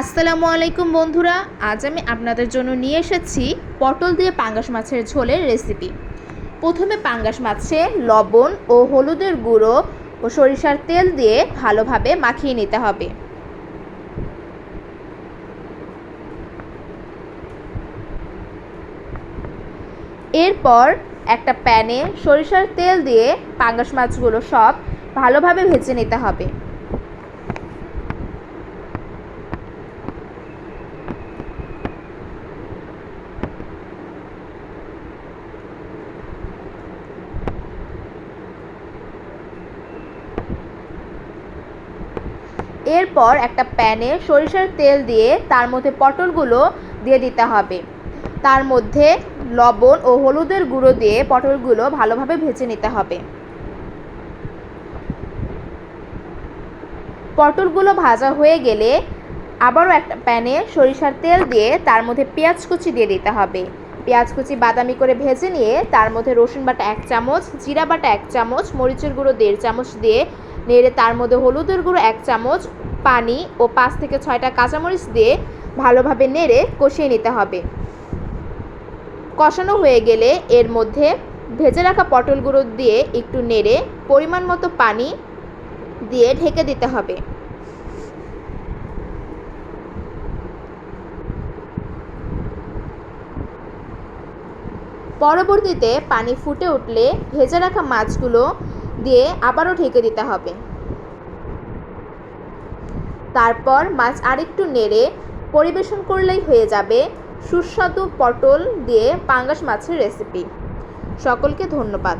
আসসালামু আলাইকুম বন্ধুরা, আজ আমি আপনাদের জন্য নিয়ে এসেছি পটল দিয়ে পাঙ্গাস মাছের ঝোলের রেসিপি প্রথমে পাঙ্গাস মাছে লবণ ও হলুদের গুঁড়ো ও সরিষার তেল দিয়ে ভালোভাবে মাখিয়ে নিতে হবে। এরপর একটা প্যানে সরিষার তেল দিয়ে পাঙ্গাস মাছগুলো সব ভালোভাবে ভেজে নিতে হবে। এরপর একটা প্যানে সরিষার তেল দিয়ে তার মধ্যে পটলগুলো দিয়ে দিতে হবে। তার মধ্যে লবণ ও হলুদের গুঁড়ো দিয়ে পটলগুলো ভালোভাবে ভেজে নিতে হবে। পটলগুলো ভাজা হয়ে গেলে আবারও একটা প্যানে সরিষার তেল দিয়ে তার মধ্যে পেঁয়াজ কুচি দিয়ে দিতে হবে। পেঁয়াজ কুচি বাদামি করে ভেজে নিয়ে তার মধ্যে রসুন বাটা এক চামচ, জিরা বাটা এক চামচ, মরিচের গুঁড়ো দেড় চামচ দিয়ে নেড়ে তার মধ্যে হলুদের গুঁড়ো এক চামচ, পানি ও পাঁচ থেকে ছয়টা কাঁচামরিচ দিয়ে ভালোভাবে নেড়ে কষিয়ে নিতে হবে। কষানো হয়ে গেলে এর মধ্যে ভেজে রাখা পটলগুলো দিয়ে একটু নেড়ে পরিমাণ মতো পানি দিয়ে ঢেকে দিতে হবে। পরবর্তীতে পানি ফুটে উঠলে ভেজে রাখা মাছগুলো দিয়ে আবারও ঢেকে দিতে হবে। তারপর মাছ আরেকটু নেড়ে পরিবেশন করলেই হয়ে যাবে সুস্বাদু পটল দিয়ে পাঙ্গাস মাছের রেসিপি সকলকে ধন্যবাদ।